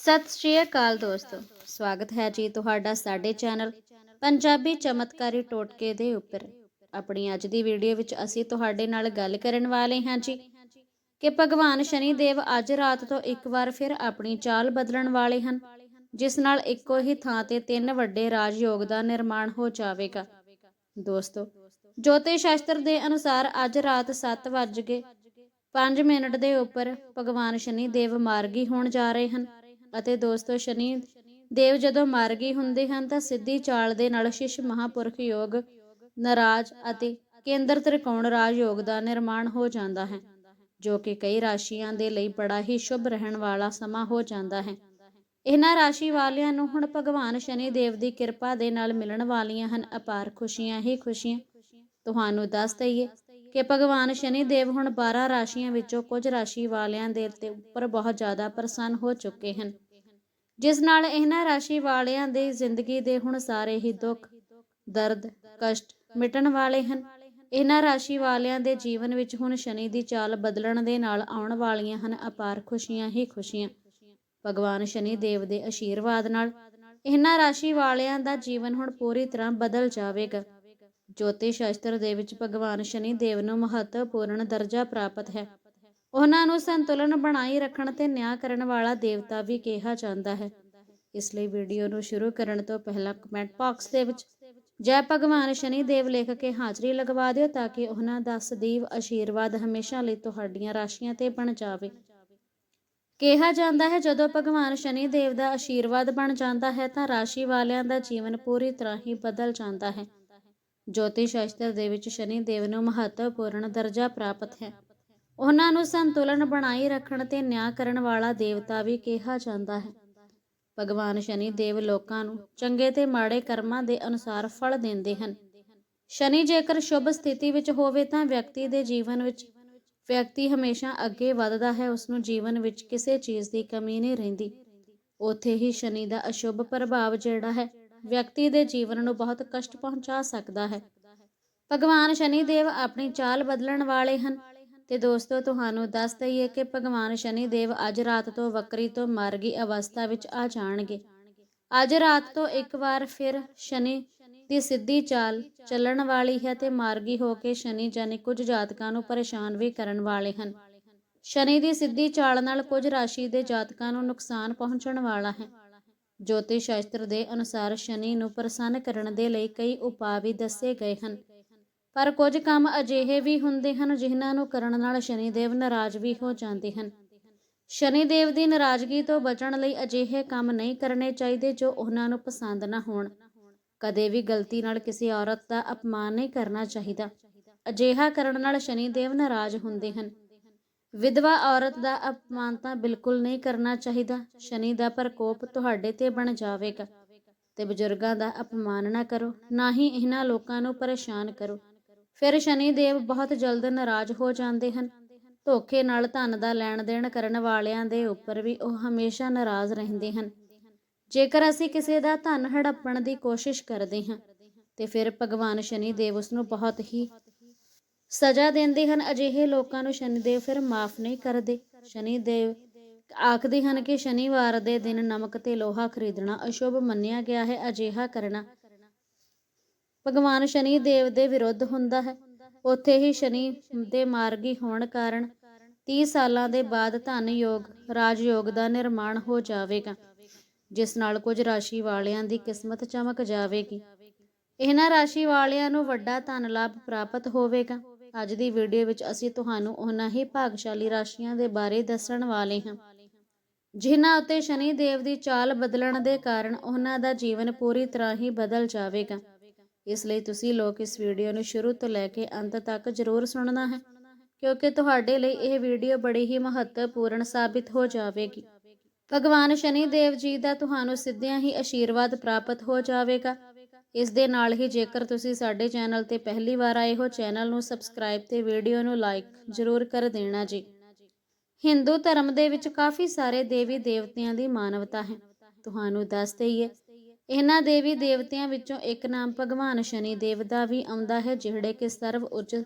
ਸਤਿ ਸ਼੍ਰੀ ਅਕਾਲ ਦੋਸਤੋ। ਸਵਾਗਤ ਹੈ ਜੀ ਤੁਹਾਡਾ ਸਾਡੇ ਚੈਨਲ ਪੰਜਾਬੀ ਚਮਤਕਾਰੀ ਟੋਟਕੇ ਦੇ ਉੱਪਰ। ਆਪਣੀ ਅੱਜ ਦੀ ਵੀਡੀਓ ਵਿੱਚ ਅਸੀਂ ਤੁਹਾਡੇ ਨਾਲ ਗੱਲ ਕਰਨ ਵਾਲੇ ਹਾਂ ਜੀ ਕਿ ਭਗਵਾਨ ਸ਼ਨੀ ਦੇਵ ਅੱਜ ਰਾਤ ਤੋਂ ਇੱਕ ਵਾਰ ਫਿਰ ਆਪਣੀ ਚਾਲ ਬਦਲਣ ਵਾਲੇ ਹਨ, ਜਿਸ ਨਾਲ ਇੱਕੋ ਹੀ ਥਾਂ ਤੇ ਤਿੰਨ ਵੱਡੇ ਰਾਜਯੋਗ ਦਾ ਨਿਰਮਾਣ ਹੋ ਜਾਵੇਗਾ। ਦੋਸਤੋ, ਜੋਤਿਸ਼ ਸ਼ਾਸਤਰ ਦੇ ਅਨੁਸਾਰ ਅੱਜ ਰਾਤ 7 ਵੱਜ ਕੇ 5 ਮਿੰਟ ਦੇ ਉੱਪਰ ਭਗਵਾਨ ਸ਼ਨੀ ਦੇਵ ਮਾਰਗੀ ਹੋਣ ਜਾ ਰਹੇ ਹਨ। ਅਤੇ ਦੋਸਤੋ ਸ਼ਨੀ, ਦੇਵ ਜਦੋਂ ਮਾਰਗੀ ਹੁੰਦੇ ਹਨ ਤਾਂ ਸਿੱਧੀ ਚਾਲ ਦੇ ਨਾਲ ਸ਼ਿਸ਼ ਮਹਾਪੁਰਖ ਯੋਗ, ਨਰਾਜ ਅਤੇ ਕੇਂਦਰ ਤ੍ਰਿਕੋਣ ਰਾਜ ਯੋਗ ਦਾ ਨਿਰਮਾਣ ਹੋ ਜਾਂਦਾ ਹੈ, ਜੋ ਕਿ ਕਈ ਰਾਸ਼ੀਆਂ ਦੇ ਲਈ ਬੜਾ ਹੀ ਸ਼ੁਭ ਰਹਿਣ ਵਾਲਾ ਸਮਾਂ ਹੋ ਜਾਂਦਾ ਹੈ। ਇਹਨਾਂ ਰਾਸ਼ੀ ਵਾਲਿਆਂ ਨੂੰ ਹੁਣ ਭਗਵਾਨ ਸ਼ਨੀ ਦੇਵ ਦੀ ਕਿਰਪਾ ਦੇ ਨਾਲ ਮਿਲਣ ਵਾਲੀਆਂ ਹਨ ਅਪਾਰ ਖੁਸ਼ੀਆਂ ਹੀ ਖੁਸ਼ੀਆਂ। ਤੁਹਾਨੂੰ ਦੱਸ ਦਈਏ ਕਿ ਭਗਵਾਨ ਸ਼ਨੀ ਦੇਵ ਹੁਣ 12 ਰਾਸ਼ੀਆਂ ਵਿੱਚੋਂ ਕੁਝ ਰਾਸ਼ੀ ਵਾਲਿਆਂ ਦੇ ਤੇ ਉੱਪਰ ਬਹੁਤ ਜ਼ਿਆਦਾ ਪ੍ਰਸੰਨ ਹੋ ਚੁੱਕੇ ਹਨ। ਜਿਸ ਨਾਲ ਇਹਨਾਂ ਰਾਸ਼ੀ ਵਾਲਿਆਂ ਦੀ ਜ਼ਿੰਦਗੀ ਦੇ ਹੁਣ ਸਾਰੇ ਹੀ ਦੁੱਖ, ਦਰਦ, ਕਸ਼ਟ ਮਿਟਣ ਵਾਲੇ ਹਨ। ਇਹਨਾਂ ਰਾਸ਼ੀ ਵਾਲਿਆਂ ਦੇ ਜੀਵਨ ਵਿੱਚ ਹੁਣ ਸ਼ਨੀ ਦੀ ਚਾਲ ਬਦਲਣ ਦੇ ਨਾਲ ਆਉਣ ਵਾਲੀਆਂ ਹਨ ਅਪਾਰ ਖੁਸ਼ੀਆਂ ਹੀ ਖੁਸ਼ੀਆਂ। ਭਗਵਾਨ ਸ਼ਨੀ ਦੇਵ ਦੇ ਆਸ਼ੀਰਵਾਦ ਨਾਲ ਇਹਨਾਂ ਰਾਸ਼ੀ ਵਾਲਿਆਂ ਦਾ ਜੀਵਨ ਹੁਣ ਪੂਰੀ ਤਰ੍ਹਾਂ ਬਦਲ ਜਾਵੇਗਾ। ਜੋਤਿਸ਼ ਸ਼ਾਸਤਰ ਦੇ ਵਿੱਚ ਭਗਵਾਨ ਸ਼ਨੀ ਦੇਵ ਨੂੰ ਮਹੱਤਵਪੂਰਨ ਦਰਜਾ ਪ੍ਰਾਪਤ ਹੈ। ਉਹਨਾਂ ਨੂੰ ਸੰਤੁਲਨ ਬਣਾਈ ਰੱਖਣ ਤੇ ਨਿਆਂ ਕਰਨ ਵਾਲਾ ਦੇਵਤਾ ਵੀ ਕਿਹਾ ਜਾਂਦਾ ਹੈ। ਇਸ ਲਈ ਵੀਡੀਓ ਨੂੰ ਸ਼ੁਰੂ ਕਰਨ ਤੋਂ ਪਹਿਲਾਂ ਕਮੈਂਟ ਬਾਕਸ ਦੇ ਵਿੱਚ ਜੈ ਭਗਵਾਨ ਸ਼ਨੀ ਦੇਵ ਲਿਖ ਕੇ ਹਾਜ਼ਰੀ ਲਗਵਾ ਦਿਓ ਤਾਂ ਕਿ ਉਹਨਾਂ ਦਾ ਸਦੀਵ ਆਸ਼ੀਰਵਾਦ ਹਮੇਸ਼ਾ ਲਈ ਤੁਹਾਡੀਆਂ ਰਾਸ਼ੀਆਂ ਤੇ ਬਣ ਜਾਵੇ। ਕਿਹਾ ਜਾਂਦਾ ਹੈ, ਜਦੋਂ ਭਗਵਾਨ ਸ਼ਨੀ ਦੇਵ ਦਾ ਆਸ਼ੀਰਵਾਦ ਬਣ ਜਾਂਦਾ ਹੈ ਤਾਂ ਰਾਸ਼ੀ ਵਾਲਿਆਂ ਦਾ ਜੀਵਨ ਪੂਰੀ ਤਰ੍ਹਾਂ ਹੀ ਬਦਲ ਜਾਂਦਾ ਹੈ। ਜੋਤਿਸ਼ ਸ਼ਾਸਤਰ ਦੇ ਵਿੱਚ ਸ਼ਨੀ ਦੇਵ ਨੂੰ ਮਹੱਤਵਪੂਰਨ ਦਰਜਾ ਪ੍ਰਾਪਤ ਹੈ। ਉਹਨਾਂ ਨੂੰ ਸੰਤੁਲਨ ਬਣਾਈ ਰੱਖਣ ਤੇ ਨਿਆਂ ਕਰਨ ਵਾਲਾ ਦੇਵਤਾ ਵੀ ਕਿਹਾ ਜਾਂਦਾ ਹੈ। ਭਗਵਾਨ ਸ਼ਨੀ ਦੇਵ ਲੋਕਾਂ ਨੂੰ ਚੰਗੇ ਤੇ ਮਾੜੇ ਕਰਮਾਂ ਦੇ ਅਨੁਸਾਰ ਫਲ ਦਿੰਦੇ ਹਨ। ਸ਼ਨੀ ਜੇਕਰ ਸ਼ੁਭ ਸਥਿਤੀ ਵਿੱਚ ਹੋਵੇ ਤਾਂ ਵਿਅਕਤੀ ਦੇ ਜੀਵਨ ਵਿੱਚ ਵਿਅਕਤੀ ਹਮੇਸ਼ਾ ਅੱਗੇ ਵੱਧਦਾ ਹੈ ਉਸ ਨੂੰ ਜੀਵਨ ਵਿੱਚ ਕਿਸੇ ਚੀਜ਼ ਦੀ ਕਮੀ ਨਹੀਂ ਰਹਿੰਦੀ। ਉੱਥੇ ਹੀ ਸ਼ਨੀ ਦਾ ਅਸ਼ੁਭ ਪ੍ਰਭਾਵ ਜਿਹੜਾ ਹੈ ਵਿਅਕਤੀ ਦੇ ਜੀਵਨ ਨੂੰ ਬਹੁਤ ਕਸ਼ਟ ਪਹੁੰਚਾ ਸਕਦਾ ਹੈ। ਭਗਵਾਨ ਸ਼ਨੀ ਦੇਵ ਆਪਣੀ ਚਾਲ ਬਦਲਣ ਵਾਲੇ ਹਨ ਤੇ ਦੋਸਤੋ, ਤੁਹਾਨੂੰ ਦੱਸ ਦਈਏ ਕਿ ਭਗਵਾਨ ਸ਼ਨੀ ਦੇਵ ਅੱਜ ਰਾਤ ਤੋਂ ਵਕਰੀ ਤੋਂ ਮਾਰਗੀ ਅਵਸਥਾ ਵਿੱਚ ਆ ਜਾਣਗੇ। ਅੱਜ ਰਾਤ ਤੋਂ ਇੱਕ ਵਾਰ ਫਿਰ ਸ਼ਨੀ ਦੀ ਸਿੱਧੀ ਚਾਲ ਚੱਲਣ ਵਾਲੀ ਹੈ ਤੇ ਮਾਰਗੀ ਹੋ ਕੇ ਸ਼ਨੀ ਜਾਨੀ ਕੁਝ ਜਾਤਕਾਂ ਨੂੰ ਪਰੇਸ਼ਾਨ ਵੀ ਕਰਨ ਵਾਲੇ ਹਨ। ਸ਼ਨੀ ਦੀ ਸਿੱਧੀ ਚਾਲ ਨਾਲ ਕੁਝ ਰਾਸ਼ੀ ਦੇ ਜਾਤਕਾਂ ਨੂੰ ਨੁਕਸਾਨ ਪਹੁੰਚਣ ਵਾਲਾ ਹੈ। ਜੋਤਿਸ਼ ਸ਼ਾਸਤਰ ਦੇ ਅਨੁਸਾਰ ਸ਼ਨੀ ਨੂੰ ਪ੍ਰਸੰਨ ਕਰਨ ਦੇ ਲਈ ਕਈ ਉਪਾਅ ਵੀ ਦੱਸੇ ਗਏ ਹਨ। ਪਰ ਕੁਝ ਕੰਮ ਅਜਿਹੇ ਵੀ ਹੁੰਦੇ ਹਨ ਜਿਨ੍ਹਾਂ ਨੂੰ ਕਰਨ ਨਾਲ ਸ਼ਨੀ ਦੇਵ ਨਾਰਾਜ਼ ਵੀ ਹੋ ਜਾਂਦੇ ਹਨ। ਸ਼ਨੀ ਦੇਵ ਦੀ ਨਾਰਾਜ਼ਗੀ ਤੋਂ ਬਚਣ ਲਈ ਅਜਿਹੇ ਕੰਮ ਨਹੀਂ ਕਰਨੇ ਚਾਹੀਦੇ ਜੋ ਉਹਨਾਂ ਨੂੰ ਪਸੰਦ ਨਾ ਹੋਣ। ਕਦੇ ਵੀ ਗਲਤੀ ਨਾਲ ਕਿਸੇ ਔਰਤ ਦਾ ਅਪਮਾਨ ਨਹੀਂ ਕਰਨਾ ਚਾਹੀਦਾ। ਅਜਿਹਾ ਕਰਨ ਨਾਲ ਸ਼ਨੀ ਦੇਵ ਨਾਰਾਜ਼ ਹੁੰਦੇ ਹਨ। ਵਿਧਵਾ ਔਰਤ ਦਾ ਅਪਮਾਨ ਤਾਂ ਬਿਲਕੁਲ ਨਹੀਂ ਕਰਨਾ ਚਾਹੀਦਾ। ਸ਼ਨੀ ਦਾ ਪ੍ਰਕੋਪ ਤੁਹਾਡੇ ਤੇ ਬਣ ਜਾਵੇਗਾ ਤੇ ਬਜ਼ੁਰਗਾਂ ਦਾ ਅਪਮਾਨ ਨਾ ਕਰੋ, ਨਾ ਹੀ ਇਹਨਾਂ ਲੋਕਾਂ ਨੂੰ ਪਰੇਸ਼ਾਨ ਕਰੋ। ਫਿਰ ਸ਼ਨੀ ਦੇਵ ਬਹੁਤ ਜਲਦ ਨਾਰਾਜ਼ ਹੋ ਜਾਂਦੇ ਹਨ। ਧੋਖੇ ਨਾਲ ਧਨ ਦਾ ਲੈਣ ਦੇਣ ਕਰਨ ਵਾਲਿਆਂ ਦੇ ਉੱਪਰ ਵੀ ਉਹ ਹਮੇਸ਼ਾ ਨਾਰਾਜ਼ ਰਹਿੰਦੇ ਹਨ। ਜੇਕਰ ਅਸੀਂ ਕਿਸੇ ਦਾ ਧਨ ਹੜੱਪਣ ਦੀ ਕੋਸ਼ਿਸ਼ ਕਰਦੇ ਹਾਂ, ਤੇ ਫਿਰ ਭਗਵਾਨ ਸ਼ਨੀ ਦੇਵ ਉਸ ਨੂੰ ਬਹੁਤ ਹੀ ਸਜ਼ਾ ਦਿੰਦੇ ਹਨ, ਅਜਿਹੇ ਲੋਕਾਂ ਨੂੰ ਸ਼ਨੀਦੇਵ ਫਿਰ ਮਾਫ ਨਹੀਂ ਕਰਦੇ। ਸ਼ਨੀਦੇਵ ਆਖਦੇ ਹਨ ਕਿ ਸ਼ਨੀਵਾਰ ਦੇ ਦਿਨ ਨਮਕ ਤੇ ਲੋਹਾ ਖਰੀਦਣਾ ਅਸ਼ੁਭ ਮੰਨਿਆ ਗਿਆ ਹੈ, ਅਜਿਹਾ ਕਰਨਾ ਭਗਵਾਨ ਸ਼ਨੀ ਦੇ ਵਿਰੁੱਧ ਹੁੰਦਾ ਹੈ। ਉੱਥੇ ਹੀ ਸ਼ਨੀ ਦੇ ਮਾਰਗੀ ਹੋਣ ਕਾਰਨ 30 ਸਾਲਾਂ ਦੇ ਬਾਅਦ ਧਨ ਯੋਗ ਰਾਜ ਯੋਗ ਦਾ ਨਿਰਮਾਣ ਹੋ ਜਾਵੇਗਾ, ਜਿਸ ਨਾਲ ਕੁਝ ਰਾਸ਼ੀ ਵਾਲਿਆਂ ਦੀ ਕਿਸਮਤ ਚਮਕ ਜਾਵੇਗੀ। ਇਹਨਾਂ ਰਾਸ਼ੀ ਵਾਲਿਆਂ ਨੂੰ ਵੱਡਾ ਧਨ ਲਾਭ ਪ੍ਰਾਪਤ ਹੋਵੇਗਾ। ਅੱਜ ਦੀ ਵੀਡੀਓ ਵਿੱਚ ਅਸੀਂ ਤੁਹਾਨੂੰ ਉਹਨਾਂ ਹੀ ਭਾਗਸ਼ਾਲੀ ਰਾਸ਼ੀਆਂ ਦੇ ਬਾਰੇ ਦੱਸਣ ਵਾਲੇ ਹਾਂ। ਜਿਨ੍ਹਾਂ ਉੱਤੇ ਸ਼ਨੀ ਦੇਵ ਦੀ ਚਾਲ ਬਦਲਣ ਦੇ ਕਾਰਨ ਉਹਨਾਂ ਦਾ ਜੀਵਨ ਪੂਰੀ ਤਰ੍ਹਾਂ ਹੀ ਬਦਲ ਜਾਵੇਗਾ। ਇਸ ਲਈ ਤੁਸੀਂ ਲੋਕ ਇਸ ਵੀਡੀਓ ਨੂੰ ਸ਼ੁਰੂ ਤੋਂ ਲੈ ਕੇ ਅੰਤ ਤੱਕ ਜ਼ਰੂਰ ਸੁਣਨਾ ਹੈ, ਕਿਉਂਕਿ ਤੁਹਾਡੇ ਲਈ ਇਹ ਵੀਡੀਓ ਬੜੀ ਹੀ ਮਹੱਤਵਪੂਰਨ ਸਾਬਿਤ ਹੋ ਜਾਵੇਗੀ। ਭਗਵਾਨ ਸ਼ਨੀ ਦੇਵ ਜੀ ਦਾ ਤੁਹਾਨੂੰ ਸਿੱਧਿਆਂ ਹੀ ਆਸ਼ੀਰਵਾਦ ਪ੍ਰਾਪਤ ਹੋ ਜਾਵੇਗਾ। ਇਸ ਦੇ ਨਾਲ ਹੀ ਜੇਕਰ ਤੁਸੀਂ ਸਾਡੇ ਚੈਨਲ ਤੇ ਪਹਿਲੀ ਵਾਰ ਆਏ ਹੋ, ਚੈਨਲ ਨੂੰ ਸਬਸਕ੍ਰਾਈਬ ਤੇ ਵੀਡੀਓ ਨੂੰ ਲਾਈਕ ਜ਼ਰੂਰ ਕਰ ਦੇਣਾ ਜੀ। ਹਿੰਦੂ ਧਰਮ ਦੇ ਵਿੱਚ ਕਾਫੀ ਸਾਰੇ ਦੇਵੀ ਦੇਵਤਿਆਂ ਦੀ ਮਾਨਵਤਾ ਹੈ। ਤੁਹਾਨੂੰ ਦੱਸ ਦਈਏ, ਇਹਨਾਂ ਦੇਵੀ ਦੇਵਤਿਆਂ ਵਿੱਚੋਂ ਇੱਕ ਨਾਮ ਭਗਵਾਨ ਸ਼ਨੀ ਦੇਵ ਦਾ ਵੀ ਆਉਂਦਾ ਹੈ, ਜਿਹੜੇ ਕਿ ਸਰਵ ਉੱਚ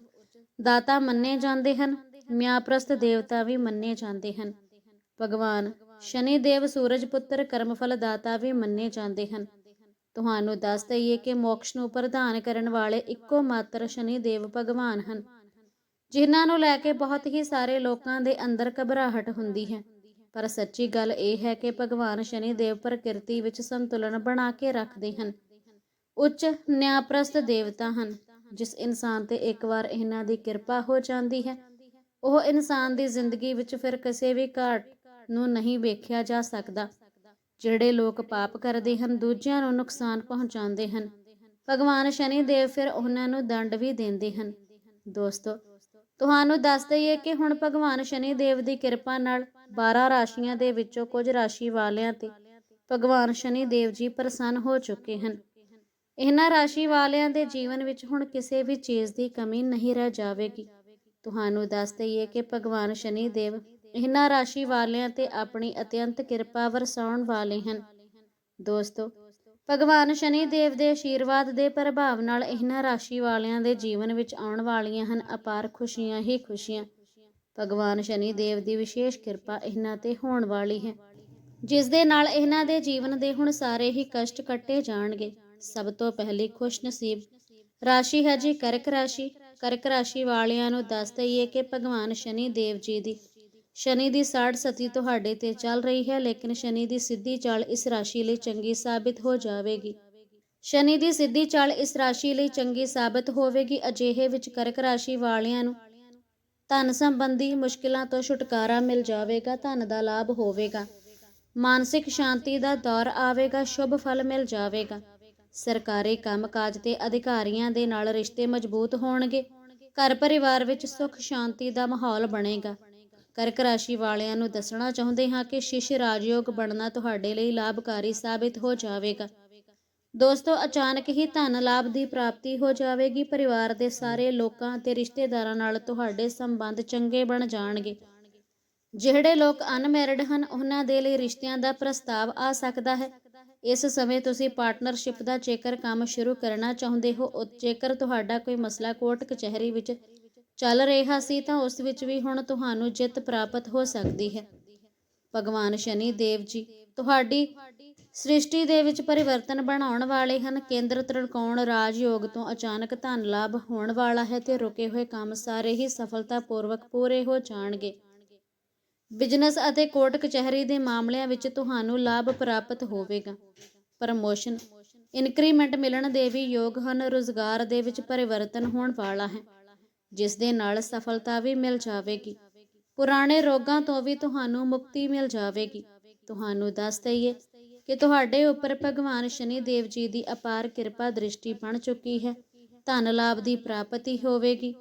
ਦਾਤਾ ਮੰਨੇ ਜਾਂਦੇ ਹਨ ਮਿਆਪ੍ਰਸਤ ਦੇਵਤਾ ਵੀ ਮੰਨੇ ਜਾਂਦੇ ਹਨ। ਭਗਵਾਨ ਸ਼ਨੀ ਦੇਵ ਸੂਰਜ ਪੁੱਤਰ ਕਰਮਫਲ ਦਾਤਾ ਵੀ ਮੰਨੇ ਜਾਂਦੇ ਹਨ। ਤੁਹਾਨੂੰ ਦੱਸ ਦਈਏ ਕਿ ਮੋਕਸ਼ ਨੂੰ ਪ੍ਰਦਾਨ ਕਰਨ ਵਾਲੇ ਇੱਕੋ ਮਾਤਰ ਸ਼ਨੀ ਦੇਵ ਭਗਵਾਨ ਹਨ, ਜਿਨ੍ਹਾਂ ਨੂੰ ਲੈ ਕੇ ਬਹੁਤ ਹੀ ਸਾਰੇ ਲੋਕਾਂ ਦੇ ਅੰਦਰ ਘਬਰਾਹਟ ਹੁੰਦੀ ਹੈ। ਪਰ ਸੱਚੀ ਗੱਲ ਇਹ ਹੈ ਕਿ ਭਗਵਾਨ ਸ਼ਨੀ ਦੇਵ ਪ੍ਰਕਿਰਤੀ ਵਿੱਚ ਸੰਤੁਲਨ ਬਣਾ ਕੇ ਰੱਖਦੇ ਹਨ। ਉੱਚ, ਨਿਆਪ੍ਰਸਤ ਦੇਵਤਾ ਹਨ, ਜਿਸ ਇਨਸਾਨ ਤੇ ਇੱਕ ਵਾਰ ਇਹਨਾਂ ਦੀ ਕਿਰਪਾ ਹੋ ਜਾਂਦੀ ਹੈ। ਉਹ ਇਨਸਾਨ ਦੀ ਜ਼ਿੰਦਗੀ ਵਿੱਚ ਫਿਰ ਕਿਸੇ ਵੀ ਘਾਟ ਨੂੰ ਨਹੀਂ ਵੇਖਿਆ ਜਾ ਸਕਦਾ। ਜਿਹੜੇ ਲੋਕ ਪਾਪ ਕਰਦੇ ਹਨ, ਦੂਜਿਆਂ ਨੂੰ ਨੁਕਸਾਨ ਪਹੁੰਚਾਉਂਦੇ ਹਨ। ਭਗਵਾਨ ਸ਼ਨੀ ਦੇਵ ਫਿਰ ਉਹਨਾਂ ਨੂੰ ਦੰਡ ਵੀ ਦਿੰਦੇ ਹਨ। ਦੋਸਤੋ, ਤੁਹਾਨੂੰ ਦੱਸ ਦਈਏ ਕਿ ਹੁਣ ਭਗਵਾਨ ਸ਼ਨੀ ਦੇਵ ਦੀ ਕਿਰਪਾ ਨਾਲ 12 ਰਾਸ਼ੀਆਂ ਦੇ ਵਿੱਚੋਂ ਕੁਝ ਰਾਸ਼ੀ ਵਾਲਿਆਂ ਤੇ ਭਗਵਾਨ ਸ਼ਨੀ ਦੇਵ ਜੀ ਪ੍ਰਸੰਨ ਹੋ ਚੁੱਕੇ ਹਨ। ਇਹਨਾਂ ਰਾਸ਼ੀ ਵਾਲਿਆਂ ਦੇ ਜੀਵਨ ਵਿੱਚ ਹੁਣ ਕਿਸੇ ਵੀ ਚੀਜ਼ ਦੀ ਕਮੀ ਨਹੀਂ ਰਹਿ ਜਾਵੇਗੀ। ਤੁਹਾਨੂੰ ਦੱਸ ਦਈਏ ਕਿ ਭਗਵਾਨ ਸ਼ਨੀ ਦੇਵ ਇਹਨਾਂ ਰਾਸ਼ੀ ਵਾਲਿਆਂ ਤੇ ਆਪਣੀ ਅਤਿਅੰਤ ਕਿਰਪਾ ਵਰਸਾਉਣ ਵਾਲੇ ਹਨ। ਦੋਸਤੋ, ਭਗਵਾਨ ਸ਼ਨੀ ਦੇਵ ਦੇ ਆਸ਼ੀਰਵਾਦ ਦੇ ਪ੍ਰਭਾਵ ਨਾਲ ਇਹਨਾਂ ਰਾਸ਼ੀ ਵਾਲਿਆਂ ਦੇ ਜੀਵਨ ਵਿੱਚ ਆਉਣ ਵਾਲੀਆਂ ਹਨ ਅਪਾਰ ਖੁਸ਼ੀਆਂ ਹੀ ਖੁਸ਼ੀਆਂ। ਭਗਵਾਨ ਸ਼ਨੀ ਦੇਵ ਦੀ ਵਿਸ਼ੇਸ਼ ਕਿਰਪਾ ਇਹਨਾਂ ਤੇ ਹੋਣ ਵਾਲੀ ਹੈ, ਜਿਸ ਦੇ ਨਾਲ ਇਹਨਾਂ ਦੇ ਜੀਵਨ ਦੇ ਹੁਣ ਸਾਰੇ ਹੀ ਕਸ਼ਟ ਕੱਟੇ ਜਾਣਗੇ। ਸਭ ਤੋਂ ਪਹਿਲੀ ਖੁਸ਼ ਨਸੀਬ ਰਾਸ਼ੀ ਹੈ ਜੀ ਕਰਕ ਰਾਸ਼ੀ। ਕਰਕ ਰਾਸ਼ੀ ਵਾਲਿਆਂ ਨੂੰ ਦੱਸ ਦਈਏ ਕਿ ਭਗਵਾਨ ਸ਼ਨੀ ਦੇਵ ਜੀ ਦੀ ਸ਼ਨੀ ਦੀ ਸਾੜ ਸਤੀ ਤੁਹਾਡੇ ਤੇ ਚੱਲ ਰਹੀ ਹੈ, ਲੇਕਿਨ ਸ਼ਨੀ ਦੀ ਸਿੱਧੀ ਚਾਲ ਇਸ ਰਾਸ਼ੀ ਲਈ ਚੰਗੀ ਸਾਬਿਤ ਹੋ ਜਾਵੇਗੀ। ਸ਼ਨੀ ਦੀ ਸਿੱਧੀ ਚਾਲ ਇਸ ਰਾਸ਼ੀ ਲਈ ਚੰਗੀ ਸਾਬਿਤ ਹੋਵੇਗੀ। ਅਜਿਹੇ ਵਿੱਚ ਕਰਕ ਰਾਸ਼ੀ ਵਾਲਿਆਂ ਨੂੰ ਧਨ ਸੰਬੰਧੀ ਮੁਸ਼ਕਿਲਾਂ ਤੋਂ ਛੁਟਕਾਰਾ ਮਿਲ ਜਾਵੇਗਾ, ਧਨ ਦਾ ਲਾਭ ਹੋਵੇਗਾ। ਮਾਨਸਿਕ ਸ਼ਾਂਤੀ ਦਾ ਦੌਰ ਆਵੇਗਾ, ਸ਼ੁਭ ਫਲ ਮਿਲ ਜਾਵੇਗਾ। ਸਰਕਾਰੀ ਕੰਮਕਾਜ ਤੇ ਅਧਿਕਾਰੀਆਂ ਦੇ ਨਾਲ ਰਿਸ਼ਤੇ ਮਜ਼ਬੂਤ ਹੋਣਗੇ। ਘਰ ਪਰਿਵਾਰ ਵਿੱਚ ਸੁੱਖ ਸ਼ਾਂਤੀ ਦਾ ਮਾਹੌਲ ਬਣੇਗਾ। ਕਰਕ ਰਾਸ਼ੀ ਵਾਲਿਆਂ ਨੂੰ ਦੱਸਣਾ ਚਾਹੁੰਦੇ ਹਾਂ ਕਿ ਸ਼ਿਸ਼ ਰਾਜਯੋਗ ਬਣਨਾ ਤੁਹਾਡੇ ਲਈ ਲਾਭਕਾਰੀ ਸਾਬਿਤ ਹੋ ਜਾਵੇਗਾ। ਦੋਸਤੋ, ਅਚਾਨਕ ਹੀ ਧਨ ਲਾਭ ਦੀ ਪ੍ਰਾਪਤੀ ਹੋ ਜਾਵੇਗੀ। ਪਰਿਵਾਰ ਦੇ ਸਾਰੇ ਲੋਕਾਂ ਤੇ ਰਿਸ਼ਤੇਦਾਰਾਂ ਨਾਲ ਤੁਹਾਡੇ ਸੰਬੰਧ ਚੰਗੇ ਬਣ ਜਾਣਗੇ। ਜਿਹੜੇ ਲੋਕ ਅਨਮੈਰਿਡ ਹਨ, ਉਹਨਾਂ ਦੇ ਲਈ ਰਿਸ਼ਤਿਆਂ ਦਾ ਪ੍ਰਸਤਾਵ ਆ ਸਕਦਾ ਹੈ। ਇਸ ਸਮੇਂ ਤੁਸੀਂ ਪਾਰਟਨਰਸ਼ਿਪ ਦਾ ਜੇਕਰ ਕੰਮ ਸ਼ੁਰੂ ਕਰਨਾ ਚਾਹੁੰਦੇ ਹੋ ਜੇਕਰ ਤੁਹਾਡਾ ਕੋਈ ਮਸਲਾ ਕੋਰਟ ਕਚਹਿਰੀ ਵਿੱਚ ਚੱਲ ਰਿਹਾ ਸੀ ਤਾਂ ਉਸ ਵਿੱਚ ਵੀ ਹੁਣ ਤੁਹਾਨੂੰ ਜਿੱਤ ਪ੍ਰਾਪਤ ਹੋ ਸਕਦੀ ਹੈ। ਭਗਵਾਨ ਸ਼ਨੀ ਦੇਵ ਜੀ, ਤੁਹਾਡੀ ਸ੍ਰਿਸ਼ਟੀ ਦੇ ਵਿੱਚ ਪਰਿਵਰਤਨ ਬਣਾਉਣ ਵਾਲੇ ਹਨ। ਕੇਂਦਰ ਤ੍ਰਿਕੋਣ ਰਾਜ ਯੋਗ ਤੋਂ ਅਚਾਨਕ ਧਨ ਲਾਭ ਹੋਣ ਵਾਲਾ ਹੈ ਤੇ ਰੁਕੇ ਹੋਏ ਕੰਮ ਸਾਰੇ ਹੀ ਸਫਲਤਾਪੂਰਵਕ ਪੂਰੇ ਹੋ ਜਾਣਗੇ। ਬਿਜ਼ਨਸ ਅਤੇ ਕੋਰਟ ਕਚਹਿਰੀ ਦੇ ਮਾਮਲਿਆਂ ਵਿੱਚ ਤੁਹਾਨੂੰ ਲਾਭ ਪ੍ਰਾਪਤ ਹੋਵੇਗਾ। ਪ੍ਰਮੋਸ਼ਨ, ਇਨਕਰੀਮੈਂਟ ਮਿਲਣ ਦੇ ਵੀ ਯੋਗ ਹਨ। ਰੋਜ਼ਗਾਰ ਦੇ ਵਿੱਚ ਪਰਿਵਰਤਨ ਹੋਣ ਵਾਲਾ ਹੈ। ਜਿਸ ਦੇ ਨਾਲ ਸਫਲਤਾ ਵੀ ਮਿਲ ਜਾਵੇਗੀ। ਪੁਰਾਣੇ ਰੋਗਾਂ ਤੋਂ ਵੀ ਤੁਹਾਨੂੰ ਮੁਕਤੀ ਮਿਲ ਜਾਵੇਗੀ। ਤੁਹਾਨੂੰ ਦੱਸ ਦਈਏ ਕਿ ਤੁਹਾਡੇ ਉੱਪਰ ਭਗਵਾਨ ਸ਼ਨੀ ਦੇਵ ਜੀ ਦੀ ਅਪਾਰ ਕਿਰਪਾ ਦ੍ਰਿਸ਼ਟੀ ਬਣ ਚੁੱਕੀ ਹੈ। ਧਨ ਲਾਭ ਦੀ ਪ੍ਰਾਪਤੀ ਹੋਵੇਗੀ।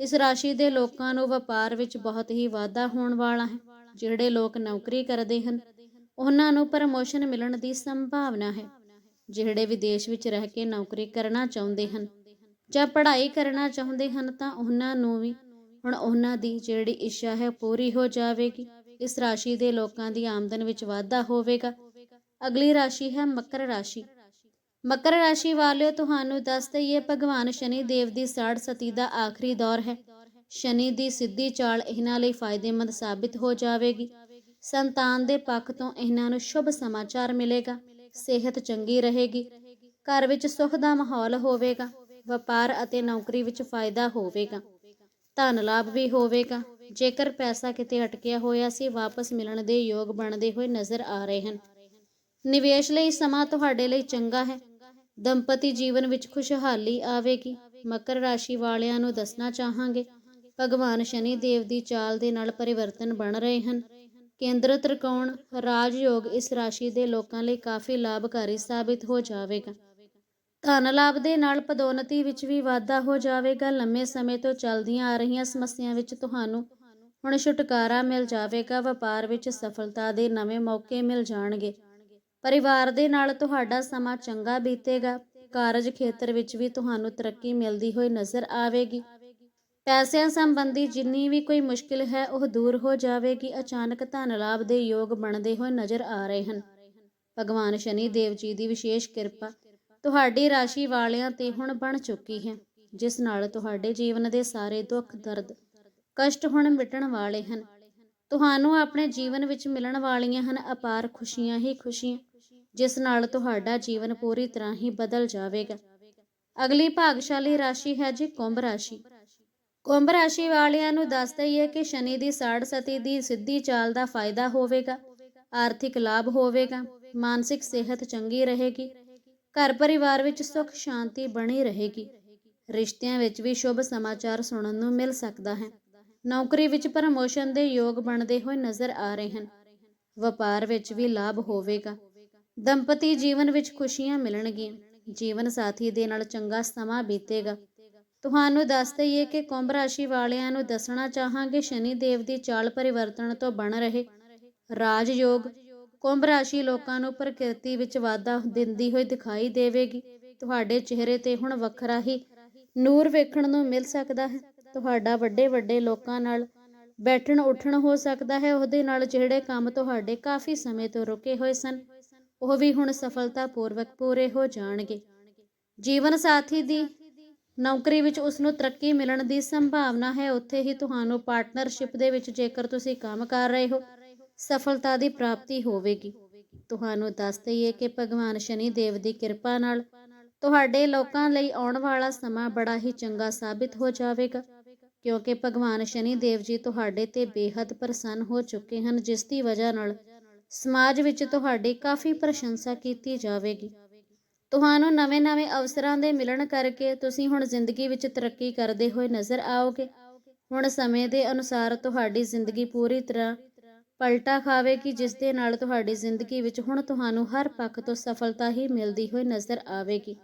ਇਸ ਰਾਸ਼ੀ ਦੇ ਲੋਕਾਂ ਨੂੰ ਵਪਾਰ ਵਿੱਚ ਬਹੁਤ ਹੀ ਵਾਧਾ ਹੋਣ ਵਾਲਾ ਹੈ। ਜਿਹੜੇ ਲੋਕ ਨੌਕਰੀ ਕਰਦੇ ਹਨ, ਉਹਨਾਂ ਨੂੰ ਪ੍ਰਮੋਸ਼ਨ ਮਿਲਣ ਦੀ ਸੰਭਾਵਨਾ ਹੈ। ਜਿਹੜੇ ਵਿਦੇਸ਼ ਵਿੱਚ ਰਹਿ ਕੇ ਨੌਕਰੀ ਕਰਨਾ ਚਾਹੁੰਦੇ ਹਨ ਜਾਂ ਪੜ੍ਹਾਈ ਕਰਨਾ ਚਾਹੁੰਦੇ ਹਨ ਤਾਂ ਉਹਨਾਂ ਨੂੰ ਵੀ ਹੁਣ ਉਹਨਾਂ ਦੀ ਜਿਹੜੀ ਇੱਛਾ ਹੈ ਪੂਰੀ ਹੋ ਜਾਵੇਗੀ। ਇਸ ਰਾਸ਼ੀ ਦੇ ਲੋਕਾਂ ਦੀ ਆਮਦਨ ਵਿੱਚ ਵਾਧਾ ਹੋਵੇਗਾ। ਅਗਲੀ ਰਾਸ਼ੀ ਹੈ ਮਕਰ ਰਾਸ਼ੀ। ਮਕਰ ਰਾਸ਼ੀ ਵਾਲਿਓ, ਤੁਹਾਨੂੰ ਦੱਸ ਦਈਏ, ਭਗਵਾਨ ਸ਼ਨੀ ਦੇਵ ਦੀ ਸਾੜ ਸਤੀ ਦਾ ਆਖਰੀ ਦੌਰ ਹੈ। ਸ਼ਨੀ ਦੀ ਸਿੱਧੀ ਚਾਲ ਇਹਨਾਂ ਲਈ ਫਾਇਦੇਮੰਦ ਸਾਬਿਤ ਹੋ ਜਾਵੇਗੀ। ਸੰਤਾਨ ਦੇ ਪੱਖ ਤੋਂ ਇਹਨਾਂ ਨੂੰ ਸ਼ੁਭ ਸਮਾਚਾਰ ਮਿਲੇਗਾ। ਸਿਹਤ ਚੰਗੀ ਰਹੇਗੀ। ਘਰ ਵਿੱਚ ਸੁੱਖ ਦਾ ਮਾਹੌਲ ਹੋਵੇਗਾ। ਵਪਾਰ ਅਤੇ ਨੌਕਰੀ ਵਿੱਚ ਫਾਇਦਾ ਹੋਵੇਗਾ। ਧਨ ਲਾਭ ਵੀ ਹੋਵੇਗਾ। ਜੇਕਰ ਪੈਸਾ ਕਿਤੇ ਅਟਕਿਆ ਹੋਇਆ ਸੀ, ਵਾਪਸ ਮਿਲਣ ਦੇ ਯੋਗ ਬਣਦੇ ਹੋਏ ਨਜ਼ਰ ਆ ਰਹੇ ਹਨ। ਨਿਵੇਸ਼ ਲਈ ਸਮਾਂ ਤੁਹਾਡੇ ਲਈ ਚੰਗਾ ਹੈ। ਦੰਪਤੀ ਜੀਵਨ ਵਿੱਚ ਖੁਸ਼ਹਾਲੀ ਆਵੇਗੀ। ਮਕਰ ਰਾਸ਼ੀ ਵਾਲਿਆਂ ਨੂੰ ਦੱਸਣਾ ਚਾਹਾਂਗੇ। ਭਗਵਾਨ ਸ਼ਨੀ ਦੇਵ ਦੀ ਚਾਲ ਦੇ ਨਾਲ ਪਰਿਵਰਤਨ ਬਣ ਰਹੇ ਹਨ। ਕੇਂਦਰ ਤ੍ਰਿਕੋਣ ਰਾਜ ਯੋਗ ਇਸ ਰਾਸ਼ੀ ਦੇ ਲੋਕਾਂ ਲਈ ਕਾਫੀ ਲਾਭਕਾਰੀ ਸਾਬਿਤ ਹੋ ਜਾਵੇਗਾ। ਧਨ ਲਾਭ ਦੇ ਨਾਲ ਪਦੋਨਤੀ ਵਿੱਚ ਵੀ ਵਾਧਾ ਹੋ ਜਾਵੇਗਾ। ਲੰਮੇ ਸਮੇਂ ਤੋਂ ਚੱਲਦੀਆਂ ਆ ਰਹੀਆਂ ਸਮੱਸਿਆਵਾਂ ਵਿੱਚ ਤੁਹਾਨੂੰ ਹੁਣ ਛੁਟਕਾਰਾ ਮਿਲ ਜਾਵੇਗਾ। ਵਪਾਰ ਵਿੱਚ ਸਫਲਤਾ ਦੇ ਨਵੇਂ ਮੌਕੇ ਮਿਲ ਜਾਣਗੇ। ਪਰਿਵਾਰ ਦੇ ਨਾਲ ਤੁਹਾਡਾ ਸਮਾਂ ਚੰਗਾ ਬੀਤੇਗਾ। ਕਾਰਜ ਖੇਤਰ ਵਿੱਚ ਵੀ ਤੁਹਾਨੂੰ ਤਰੱਕੀ ਮਿਲਦੀ ਹੋਈ ਨਜ਼ਰ ਆਵੇਗੀ। ਪੈਸਿਆਂ ਸੰਬੰਧੀ ਜਿੰਨੀ ਵੀ ਕੋਈ ਮੁਸ਼ਕਿਲ ਹੈ, ਉਹ ਦੂਰ ਹੋ ਜਾਵੇਗੀ। ਅਚਾਨਕ ਧਨ ਲਾਭ ਦੇ ਯੋਗ ਬਣਦੇ ਹੋਏ ਨਜ਼ਰ ਆ ਰਹੇ ਹਨ। ਭਗਵਾਨ ਸ਼ਨੀ ਦੇਵ ਜੀ ਦੀ ਵਿਸ਼ੇਸ਼ ਕਿਰਪਾ ਤੁਹਾਡੀ ਰਾਸ਼ੀ ਵਾਲਿਆਂ ਤੇ ਹੁਣ ਬਣ ਚੁੱਕੀ ਹੈ, ਜਿਸ ਨਾਲ ਤੁਹਾਡੇ ਜੀਵਨ ਦੇ ਸਾਰੇ ਦੁੱਖ, ਦਰਦ, ਕਸ਼ਟ ਹੁਣ ਮਿਟਣ ਵਾਲੇ ਹਨ। ਤੁਹਾਨੂੰ ਆਪਣੇ ਜੀਵਨ ਵਿੱਚ ਮਿਲਣ ਵਾਲੀਆਂ ਹਨ ਅਪਾਰ ਖੁਸ਼ੀਆਂ ਹੀ ਖੁਸ਼ੀਆਂ, ਜਿਸ ਨਾਲ ਤੁਹਾਡਾ ਜੀਵਨ ਪੂਰੀ ਤਰ੍ਹਾਂ ਹੀ ਬਦਲ ਜਾਵੇਗਾ। ਅਗਲੀ ਭਾਗਸ਼ਾਲੀ ਰਾਸ਼ੀ ਹੈ ਜੀ ਕੁੰਭ ਰਾਸ਼ੀ। ਕੁੰਭ ਰਾਸ਼ੀ ਵਾਲਿਆਂ ਨੂੰ ਦੱਸਦਾ ਹੀ ਹੈ ਕਿ ਸ਼ਨੀ ਦੀ ਸਾੜ ਸਤੀ ਦੀ ਸਿੱਧੀ ਚਾਲ ਦਾ ਫਾਇਦਾ ਹੋਵੇਗਾ, ਆਰਥਿਕ ਲਾਭ ਹੋਵੇਗਾ, ਮਾਨਸਿਕ ਸਿਹਤ ਚੰਗੀ ਰਹੇਗੀ ਘਰ ਪਰਿਵਾਰ ਵਿੱਚ ਸੁੱਖ, ਸ਼ਾਂਤੀ ਬਣੀ ਰਹੇਗੀ। ਰਿਸ਼ਤਿਆਂ ਵਿੱਚ ਵੀ ਸ਼ੁਭ ਸਮਾਚਾਰ ਸੁਣਨ ਨੂੰ ਮਿਲ ਸਕਦਾ ਹੈ। ਨੌਕਰੀ ਵਿੱਚ ਪ੍ਰਮੋਸ਼ਨ ਦੇ ਯੋਗ ਬਣਦੇ ਹੋਏ ਨਜ਼ਰ ਆ ਰਹੇ ਹਨ। ਵਪਾਰ ਵਿੱਚ ਵੀ ਲਾਭ ਹੋਵੇਗਾ। ਦੰਪਤੀ ਜੀਵਨ ਵਿੱਚ ਖੁਸ਼ੀਆਂ ਮਿਲਣਗੀਆਂ। ਜੀਵਨ ਸਾਥੀ ਦੇ ਨਾਲ ਚੰਗਾ ਸਮਾਂ ਬੀਤੇਗਾ। ਤੁਹਾਨੂੰ ਦੱਸ ਦਈਏ ਕਿ ਕੁੰਭ ਰਾਸ਼ੀ ਵਾਲਿਆਂ ਨੂੰ ਦੱਸਣਾ ਚਾਹਾਂਗੇ ਸ਼ਨੀ ਦੇਵ ਦੀ ਚਾਲ ਪਰਿਵਰਤਨ ਤੋਂ ਬਣ ਰਹੇ ਰਾਜ ਯੋਗ ਕੁੰਭ ਰਾਸ਼ੀ ਲੋਕਾਂ ਨੂੰ ਪ੍ਰਕਿਰਤੀ ਵਿੱਚ ਵਾਧਾ ਦਿੰਦੀ ਹੋਈ ਦਿਖਾਈ ਦੇਵੇਗੀ। ਤੁਹਾਡੇ ਚਿਹਰੇ ਤੇ ਹੁਣ ਵੱਖਰਾ ਹੀ ਨੂਰ ਵੇਖਣ ਨੂੰ ਮਿਲ ਸਕਦਾ ਹੈ। ਤੁਹਾਡਾ ਵੱਡੇ ਵੱਡੇ ਲੋਕਾਂ ਨਾਲ ਬੈਠਣ ਉੱਠਣ ਹੋ ਸਕਦਾ ਹੈ। ਉਹਦੇ ਨਾਲ ਜਿਹੜੇ ਕੰਮ ਤੁਹਾਡੇ ਕਾਫੀ ਸਮੇਂ ਤੋਂ ਰੁਕੇ ਹੋਏ ਸਨ, ਉਹ ਵੀ ਹੁਣ ਸਫਲਤਾਪੂਰਵਕ ਪੂਰੇ ਹੋ ਜਾਣਗੇ। ਜੀਵਨ ਸਾਥੀ ਦੀ ਨੌਕਰੀ ਵਿੱਚ ਉਸ ਨੂੰ ਤਰੱਕੀ ਮਿਲਣ ਦੀ ਸੰਭਾਵਨਾ ਹੈ। ਉੱਥੇ ਹੀ ਤੁਹਾਨੂੰ ਪਾਰਟਨਰਸ਼ਿਪ ਦੇ ਵਿੱਚ ਜੇਕਰ ਤੁਸੀਂ ਕੰਮ ਕਰ ਰਹੇ ਹੋ ਸਫਲਤਾ ਦੀ ਪ੍ਰਾਪਤੀ ਹੋਵੇਗੀ। ਤੁਹਾਨੂੰ ਦੱਸ ਦਈਏ ਕਿ ਭਗਵਾਨ ਸ਼ਨੀ ਦੇਵ ਦੀ ਕਿਰਪਾ ਨਾਲ ਤੁਹਾਡੇ ਲੋਕਾਂ ਲਈ ਆਉਣ ਵਾਲਾ ਸਮਾਂ ਬੜਾ ਹੀ ਚੰਗਾ ਸਾਬਿਤ ਹੋ ਜਾਵੇਗਾ, ਕਿਉਂਕਿ ਭਗਵਾਨ ਸ਼ਨੀ ਦੇਵ ਜੀ ਤੁਹਾਡੇ ਤੇ ਬੇਹੱਦ ਪ੍ਰਸੰਨ ਹੋ ਚੁੱਕੇ ਹਨ, ਜਿਸ ਦੀ ਵਜ੍ਹਾ ਨਾਲ ਸਮਾਜ ਵਿੱਚ ਤੁਹਾਡੀ ਕਾਫੀ ਪ੍ਰਸ਼ੰਸਾ ਕੀਤੀ ਜਾਵੇਗੀ। ਤੁਹਾਨੂੰ ਨਵੇਂ-ਨਵੇਂ ਅਵਸਰਾਂ ਦੇ ਮਿਲਣ ਕਰਕੇ ਤੁਸੀਂ ਹੁਣ ਜ਼ਿੰਦਗੀ ਵਿੱਚ ਤਰੱਕੀ ਕਰਦੇ ਹੋਏ ਨਜ਼ਰ ਆਓਗੇ। ਹੁਣ ਸਮੇਂ ਦੇ ਅਨੁਸਾਰ ਤੁਹਾਡੀ ਜ਼ਿੰਦਗੀ ਪੂਰੀ ਤਰ੍ਹਾਂ ਪਲਟਾ ਖਾਵੇਗੀ ਜਿਸ ਦੇ ਨਾਲ ਤੁਹਾਡੀ ਜ਼ਿੰਦਗੀ ਵਿੱਚ ਹੁਣ ਤੁਹਾਨੂੰ ਹਰ ਪੱਖ ਤੋਂ ਸਫਲਤਾ ਹੀ ਮਿਲਦੀ ਹੋਈ ਨਜ਼ਰ ਆਵੇਗੀ।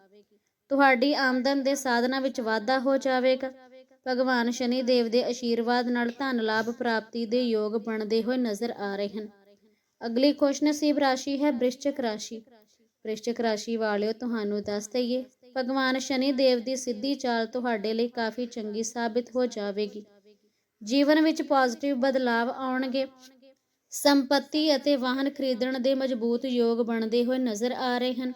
ਤੁਹਾਡੀ ਆਮਦਨ ਦੇ ਸਾਧਨਾਂ ਵਿੱਚ ਵਾਧਾ ਹੋ ਜਾਵੇਗਾ। ਭਗਵਾਨ ਸ਼ਨੀ ਦੇਵ ਦੇ ਆਸ਼ੀਰਵਾਦ ਨਾਲ ਧਨ ਲਾਭ ਪ੍ਰਾਪਤੀ ਦੇ ਯੋਗ ਬਣਦੇ ਹੋਏ ਨਜ਼ਰ ਆ ਰਹੇ ਹਨ। ਅਗਲੀ ਖੁਸ਼ਨਸੀਬ ਰਾਸ਼ੀ ਹੈ ਬ੍ਰਿਸ਼ਚਿਕ ਰਾਸ਼ੀ। ਬ੍ਰਿਸ਼ਚਿਕ ਰਾਸ਼ੀ ਵਾਲਿਓ, ਤੁਹਾਨੂੰ ਦੱਸ ਦਈਏ, ਭਗਵਾਨ ਸ਼ਨੀ ਦੇਵ ਦੀ ਸਿੱਧੀ ਚਾਲ ਤੁਹਾਡੇ ਲਈ ਕਾਫੀ ਚੰਗੀ ਸਾਬਿਤ ਹੋ ਜਾਵੇਗੀ। ਜੀਵਨ ਵਿੱਚ ਪੋਜ਼ਿਟਿਵ ਬਦਲਾਵ ਆਉਣਗੇ। ਸੰਪਤੀ ਅਤੇ ਵਾਹਨ ਖਰੀਦਣ ਦੇ ਮਜ਼ਬੂਤ ਯੋਗ ਬਣਦੇ ਹੋਏ ਨਜ਼ਰ ਆ ਰਹੇ ਹਨ।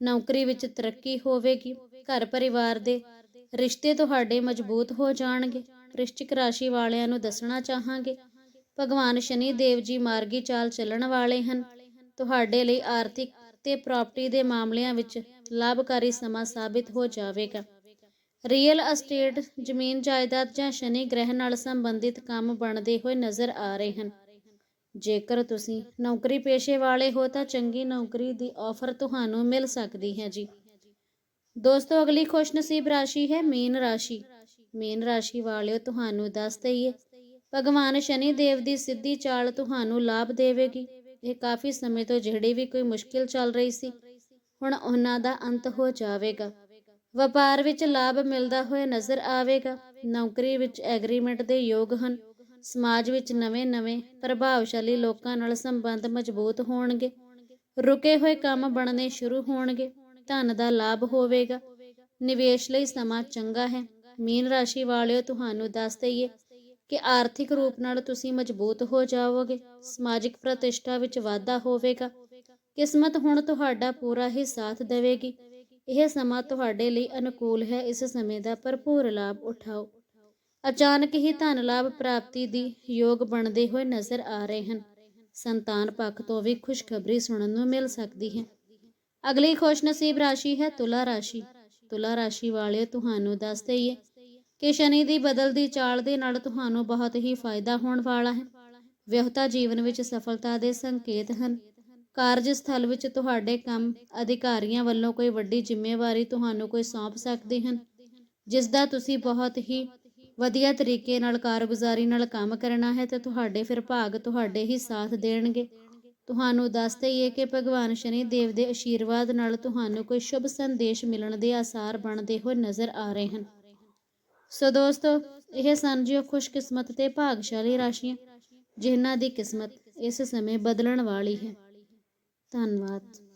ਨੌਕਰੀ ਵਿੱਚ ਤਰੱਕੀ ਹੋਵੇਗੀ। ਘਰ ਪਰਿਵਾਰ ਦੇ ਰਿਸ਼ਤੇ ਤੁਹਾਡੇ ਮਜ਼ਬੂਤ ਹੋ ਜਾਣਗੇ। ਵ੍ਰਿਸ਼ਚਿਕ ਰਾਸ਼ੀ ਵਾਲਿਆਂ ਨੂੰ ਦੱਸਣਾ ਚਾਹਾਂਗੇ। ਭਗਵਾਨ ਸ਼ਨੀ ਦੇਵ ਜੀ ਮਾਰਗੀ ਚਾਲ ਚੱਲਣ ਵਾਲੇ ਹਨ। ਤੁਹਾਡੇ ਲਈ ਆਰਥਿਕ ਤੇ ਪ੍ਰਾਪਰਟੀ ਦੇ ਮਾਮਲਿਆਂ ਵਿੱਚ ਲਾਭਕਾਰੀ ਸਮਾਂ ਸਾਬਿਤ ਹੋ ਜਾਵੇਗਾ। ਰੀਅਲ ਅਸਟੇਟ, ਜ਼ਮੀਨ ਜਾਇਦਾਦ ਜਾਂ ਸ਼ਨੀ ਗ੍ਰਹਿ ਨਾਲ ਸੰਬੰਧਿਤ ਕੰਮ ਬਣਦੇ ਹੋਏ ਨਜ਼ਰ ਆ ਰਹੇ ਹਨ। ਜੇਕਰ ਤੁਸੀਂ ਨੌਕਰੀ ਪੇਸ਼ੇ ਵਾਲੇ ਹੋ ਤਾਂ ਚੰਗੀ ਨੌਕਰੀ ਦੀ ਆਫਰ ਤੁਹਾਨੂੰ ਮਿਲ ਸਕਦੀ ਹੈ ਜੀ। ਦੋਸਤੋ, ਅਗਲੀ ਖੁਸ਼ਨਸੀਬ ਰਾਸ਼ੀ ਹੈ ਮੀਨ ਰਾਸ਼ੀ। ਮੀਨ ਰਾਸ਼ੀ ਵਾਲਿਓ, ਤੁਹਾਨੂੰ ਦੱਸ ਦਈਏ, ਭਗਵਾਨ ਸ਼ਨੀ ਦੇਵ ਦੀ ਸਿੱਧੀ ਚਾਲ ਤੁਹਾਨੂੰ ਲਾਭ ਦੇਵੇਗੀ। ਇਹ ਕਾਫੀ ਸਮੇਂ ਤੋਂ ਜਿਹੜੀ ਵੀ ਕੋਈ ਮੁਸ਼ਕਿਲ ਚੱਲ ਰਹੀ ਸੀ, ਹੁਣ ਉਹਨਾਂ ਦਾ ਅੰਤ ਹੋ ਜਾਵੇਗਾ। ਵਪਾਰ ਵਿੱਚ ਲਾਭ ਮਿਲਦਾ ਹੋਇਆ ਨਜ਼ਰ ਆਵੇਗਾ। ਨੌਕਰੀ ਵਿੱਚ ਐਗਰੀਮੈਂਟ ਦੇ ਯੋਗ ਹਨ। ਸਮਾਜ ਵਿੱਚ ਨਵੇਂ-ਨਵੇਂ ਪ੍ਰਭਾਵਸ਼ਾਲੀ ਲੋਕਾਂ ਨਾਲ ਸੰਬੰਧ ਮਜ਼ਬੂਤ ਹੋਣਗੇ। ਰੁਕੇ ਹੋਏ ਕੰਮ ਬਣਨੇ ਸ਼ੁਰੂ ਹੋਣਗੇ। ਧਨ ਦਾ ਲਾਭ ਹੋਵੇਗਾ। ਨਿਵੇਸ਼ ਲਈ ਸਮਾਂ ਚੰਗਾ ਹੈ। ਮੀਨ ਰਾਸ਼ੀ ਵਾਲਿਓ, ਤੁਹਾਨੂੰ ਦੱਸ ਦਈਏ ਕਿ ਆਰਥਿਕ ਰੂਪ ਨਾਲ ਤੁਸੀਂ ਮਜ਼ਬੂਤ ਹੋ ਜਾਵੋਗੇ। ਸਮਾਜਿਕ ਪ੍ਰਤਿਸ਼ਠਾ ਵਿੱਚ ਵਾਧਾ ਹੋਵੇਗਾ। ਕਿਸਮਤ ਹੁਣ ਤੁਹਾਡਾ ਪੂਰਾ ਹੀ ਸਾਥ ਦੇਵੇਗੀ। ਇਹ ਸਮਾਂ ਤੁਹਾਡੇ ਲਈ ਅਨੁਕੂਲ ਹੈ। ਇਸ ਸਮੇਂ ਦਾ ਭਰਪੂਰ ਲਾਭ ਉਠਾਓ। ਅਚਾਨਕ ਹੀ ਧਨ ਲਾਭ ਪ੍ਰਾਪਤੀ ਦੀ ਯੋਗ ਬਣਦੇ ਹੋਏ ਨਜ਼ਰ ਆ ਰਹੇ ਹਨ। ਸੰਤਾਨ ਪੱਖ ਤੋਂ ਵੀ ਖੁਸ਼ਖਬਰੀ ਸੁਣਨ ਨੂੰ ਮਿਲ ਸਕਦੀ ਹੈ। ਅਗਲੀ ਖੁਸ਼ਨਸੀਬ ਰਾਸ਼ੀ ਹੈ ਤੁਲਾ ਰਾਸ਼ੀ। ਤੁਲਾ ਰਾਸ਼ੀ ਵਾਲਿਓ, ਤੁਹਾਨੂੰ ਦੱਸ ਦਈਏ ਕਿ ਸ਼ਨੀ ਦੀ ਬਦਲਦੀ ਚਾਲ ਦੇ ਨਾਲ ਤੁਹਾਨੂੰ ਬਹੁਤ ਹੀ ਫਾਇਦਾ ਹੋਣ ਵਾਲਾ ਹੈ। ਵਿਆਹਤਾ ਜੀਵਨ ਵਿੱਚ ਸਫਲਤਾ ਦੇ ਸੰਕੇਤ ਹਨ। ਕਾਰਜ ਸਥਲ ਵਿੱਚ ਤੁਹਾਡੇ ਕੰਮ ਅਧਿਕਾਰੀਆਂ ਵੱਲੋਂ ਕੋਈ ਵੱਡੀ ਜ਼ਿੰਮੇਵਾਰੀ ਤੁਹਾਨੂੰ ਕੋਈ ਸੌਂਪ ਸਕਦੇ ਹਨ, ਜਿਸ ਦਾ ਤੁਸੀਂ ਬਹੁਤ ਹੀ ਵਧੀਆ ਤਰੀਕੇ ਨਾਲ, ਕਾਰਗੁਜ਼ਾਰੀ ਨਾਲ ਕੰਮ ਕਰਨਾ ਹੈ ਤੇ ਤੁਹਾਡੇ ਫਿਰ ਭਾਗ ਤੁਹਾਡੇ ਹੀ ਸਾਥ ਦੇਣਗੇ। ਤੁਹਾਨੂੰ ਦੱਸ ਦਈਏ ਕਿ ਭਗਵਾਨ ਸ਼ਨੀ ਦੇਵ ਦੇ ਆਸ਼ੀਰਵਾਦ ਨਾਲ ਤੁਹਾਨੂੰ ਕੋਈ ਸ਼ੁਭ ਸੰਦੇਸ਼ ਮਿਲਣ ਦੇ ਆਸਾਰ ਬਣਦੇ ਹੋਏ ਨਜ਼ਰ ਆ ਰਹੇ ਹਨ। ਸੋ ਦੋਸਤੋ, ਇਹ ਸਨ ਜੋ ਖੁਸ਼ਕਿਸਮਤ ਤੇ ਭਾਗਸ਼ਾਲੀ ਰਾਸ਼ੀਆਂ, ਜਿਨ੍ਹਾਂ ਦੀ ਕਿਸਮਤ ਇਸ ਸਮੇਂ ਬਦਲਣ ਵਾਲੀ ਹੈ। ਧੰਨਵਾਦ।